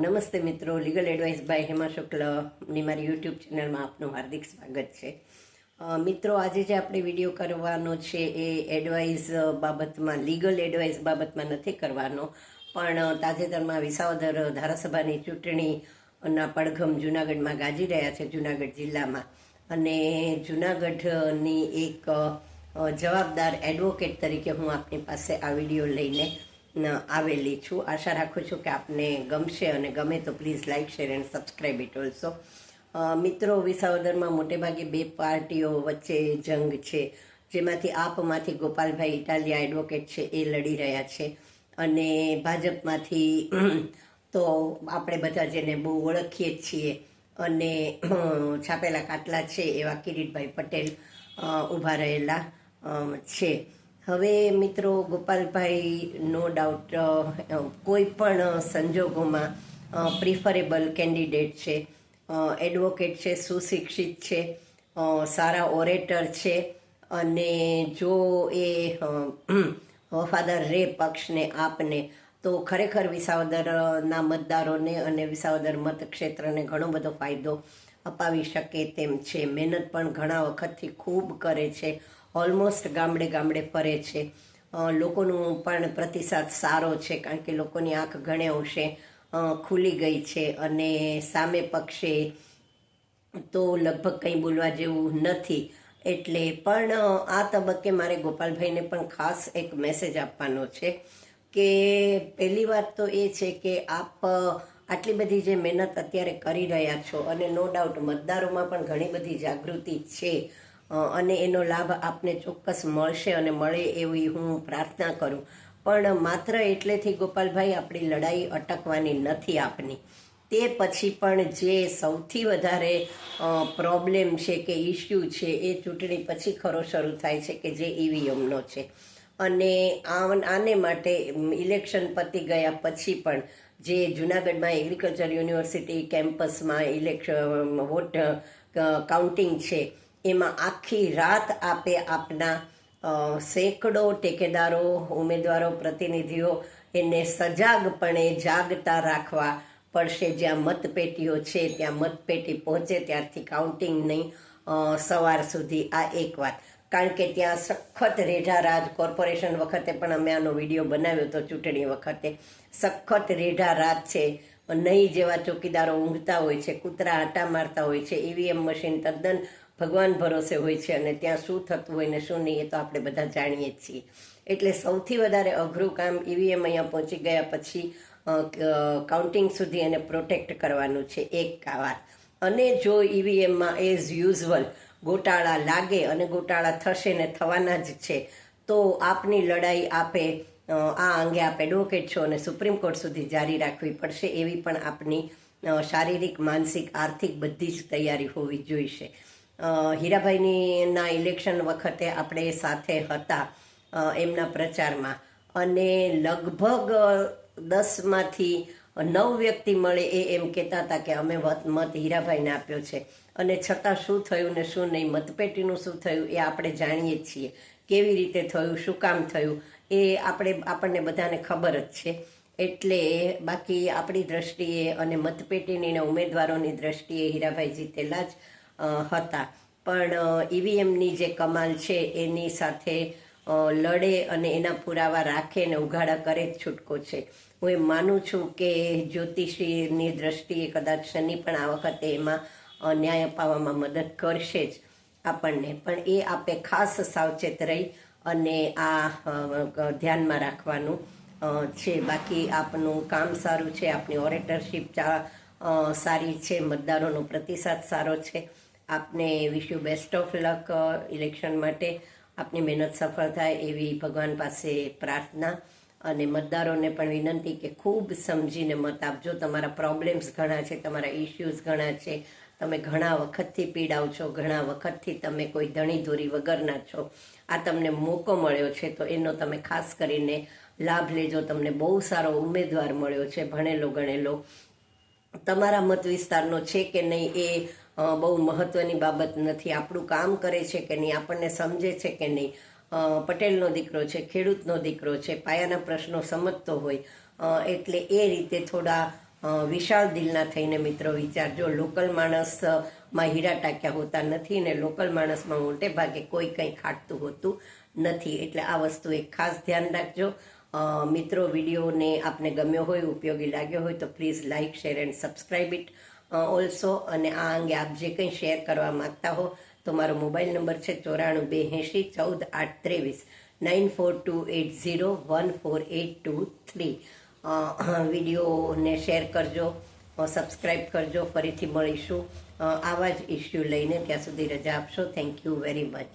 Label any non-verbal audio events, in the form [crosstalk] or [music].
નમસ્તે મિત્રો legal advice by Hema શુક્લની મારી યુટ્યુબ ચેનલમાં આપનું હાર્દિક સ્વાગત છે. મિત્રો, આજે જે આપણે વીડિયો કરવાનો છે એ એડવાઇસ બાબતમાં લીગલ એડવાઇસ બાબતમાં નથી કરવાનો, પણ તાજેતરમાં વિસાવદર ધારાસભાની ચૂંટણીના પડઘમ જુનાગઢમાં ગાજી રહ્યા છે, જુનાગઢ જિલ્લામાં. અને જુનાગઢની એક જવાબદાર એડવોકેટ તરીકે હું આપની પાસે આ વીડિયો લઈને આવેલી છું. આશા રાખું છું કે આપને ગમશે અને ગમે તો please like share and subscribe it also મિત્રો, વિસાવદરમાં મોટેભાગે બે પાર્ટીઓ વચ્ચે જંગ છે, જેમાંથી આપમાંથી ગોપાલભાઈ ઇટાલિયા એડવોકેટ છે, એ લડી રહ્યા છે. અને ભાજપમાંથી [clears throat] તો આપણે બધા જેને બહુ ઓળખીએ છીએ અને [clears throat] છાપેલા કાટલા છે એવા કિરીટભાઈ પટેલ ઊભા રહેલા છે. હવે મિત્રો ગોપાલભાઈ નો ડાઉટ કોઈ પણ સંજોગોમાં પ્રિફરેબલ કેન્ડિડેટ છે એડવોકેટ છે, સુશિક્ષિત છે સારા ઓરેટર છે, અને જો એ વફાદર રે પક્ષને, આપને, તો ખરેખર વિસાવદરના મતદારોને અને વિસાવદર મતક્ષેત્રને ઘણો બધો ફાયદો અપાવી શકે તેમ છે. મહેનત પણ ઘણા વખતથી ખૂબ કરે છે. ઓલમોસ્ટ ગામડે ગામડે ફરે છે. લોકોનું પણ પ્રતિસાદ સારો છે, કારણ કે લોકોની આંખ ઘણે અંશે ખુલી ગઈ છે અને સામે પક્ષે તો લગભગ કંઈ બોલવા જેવું નથી. એટલે પણ આ તબક્કે મારે ગોપાલભાઈને પણ ખાસ એક મેસેજ આપવાનો છે કે પહેલી વાત તો એ છે કે આપ આટલી બધી જે મહેનત અત્યારે કરી રહ્યા છો અને નો ડાઉટ મતદારોમાં પણ ઘણી બધી જાગૃતિ છે. અને એનો લાભ આપને ચોક્કસ મળશે અને મળે એવી હું પ્રાર્થના કરું. પણ માત્ર એટલેથી ગોપાલભાઈ, આપણી લડાઈ અટકવાની નથી આપની. તે પછી પણ જે સૌથી વધારે પ્રોબ્લેમ છે કે ઇસ્યુ છે, એ ચૂંટણી પછી ખરો શરૂ થાય છે કે જે ઈવીએમનો છે. અને આને માટે ઇલેક્શન પતી ગયા પછી પણ જે જુનાગઢમાં એગ્રીકલ્ચર યુનિવર્સિટી કેમ્પસમાં ઇલેક્શન વોટ કાઉન્ટિંગ છે એમાં આખી રાત આપે આપના સેંકડો ટેકેદારો, ઉમેદવારો, પ્રતિનિધિઓ એને સજાગપણે જાગતા રાખવા પડશે. જ્યાં મતપેટીઓ છે, ત્યાં મતપેટી પહોંચે, ત્યારથી કાઉન્ટિંગ નહીં સવાર સુધી. આ એક વાત. કારણ કે ત્યાં સખત રેઢા રાજ કોર્પોરેશન વખતે પણ અમે આનો વીડિયો બનાવ્યો હતો ચૂંટણી વખતે. સખત રેઢા રાજ છે. નહીં જેવા ચોકીદારો ઊંઘતા હોય છે, કૂતરા આટા મારતા હોય છે, ઈવીએમ મશીન તદ્દન ભગવાન ભરોસે હોય છે અને ત્યાં શું થતું હોય ને શું નહીં એ તો આપણે બધા જાણીએ જ છીએ. એટલે સૌથી વધારે અઘરું કામ ઈવીએમ અહીંયા પહોંચી ગયા પછી કાઉન્ટિંગ સુધી એને પ્રોટેક્ટ કરવાનું છે એક વાર. અને જો ઈવીએમમાં એઝ યુઝવલ ગોટાળા લાગે અને ગોટાળા થશે ને થવાના જ છે, તો આપની લડાઈ આપે આ અંગે આપ એડવોકેટ છો અને સુપ્રીમ કોર્ટ સુધી જારી રાખવી પડશે એવી પણ આપની શારીરિક, માનસિક, આર્થિક બધી જ તૈયારી હોવી જોઈશે. હીરાભાઈની ના ઇલેક્શન વખતે આપણે સાથે હતા એમના પ્રચારમાં. અને લગભગ દસમાંથી નવ વ્યક્તિ મળે એ એમ કહેતા હતા કે અમે મત હીરાભાઈને આપ્યો છે. અને છતાં શું થયું ને શું નહીં, મતપેટીનું શું થયું એ આપણે જાણીએ છીએ. કેવી રીતે થયું, શું કામ થયું, એ આપણે, આપણને બધાને ખબર જ છે. એટલે બાકી આપણી દ્રષ્ટિએ અને મતપેટીની ને ઉમેદવારોની દ્રષ્ટિએ હીરાભાઈ જીતેલા જ હતા. પણ ઈવીએમની જે કમાલ છે, એની સાથે લડે અને એના પુરાવા રાખે ને ઉઘાડા કરે જ છૂટકો છે. હું એમ માનું છું કે જ્યોતિષીની દ્રષ્ટિએ કદાચ શનિ પણ આ વખતે એમાં ન્યાય અપાવવામાં મદદ કરશે જ આપણને. પણ એ આપે ખાસ સાવચેત રહી અને આ ધ્યાનમાં રાખવાનું છે. બાકી આપનું કામ સારું છે, આપની ઓરેટરશીપ સારી છે, મતદારોનો પ્રતિસાદ સારો છે. આપને wish you best of luck election માટે. આપની મહેનત સફળ થાય એવી ભગવાન પાસે પ્રાર્થના અને મતદારોને પણ વિનંતી કે ખૂબ સમજીને મત આપજો. તમારા પ્રોબ્લેમ્સ ઘણા છે, તમારા ઇશ્યુઝ ઘણા છે. તમે ઘણા વખતથી પીડાવ છો, ઘણા વખતથી તમે કોઈ ધણી ધોરી વગરના છો. આ તમને મોકો મળ્યો છે, તો એનો તમે ખાસ કરીને લાભ લેજો. તમને બહુ સારો ઉમેદવાર મળ્યો છે, ભણેલો ગણેલો. તમારા મત વિસ્તારનો છે કે નહીં એ બહુ મહત્વની બાબત નથી. આપણું કામ કરે છે કે નહીં, આપણને સમજે છે કે નહીં. પટેલનો દીકરો છે, ખેડૂતનો દીકરો છે, પાયાના પ્રશ્નો સમજતો હોય. એટલે એ રીતે થોડા વિશાળ દિલના થઈને મિત્રો વિચારજો. લોકલ માણસમાં હીરા ટાંક્યા હોતા નથી ને લોકલ માણસમાં મોટે ભાગે કોઈ કંઈ ખાટતું હોતું નથી. એટલે આ વસ્તુ એક ખાસ ધ્યાન રાખજો. મિત્રો, વિડીયોને આપને ગમ્યો હોય, ઉપયોગી લાગ્યો હોય, તો please like share and subscribe it. Also અને આ અંગે આપ જે કંઈ શેર કરવા માગતા હો, તો મારો મોબાઈલ નંબર છે ચોરાણું બે એંશી ચૌદ આઠ ત્રેવીસ. Nine four two eight zero one four eight two three વિડીયોને શેર કરજો સબસ્ક્રાઈબ કરજો, ફરીથી મળીશું. આવા જ ઇસ્યુ લઈને ત્યાં સુધી રજા આપશો. Thank you very much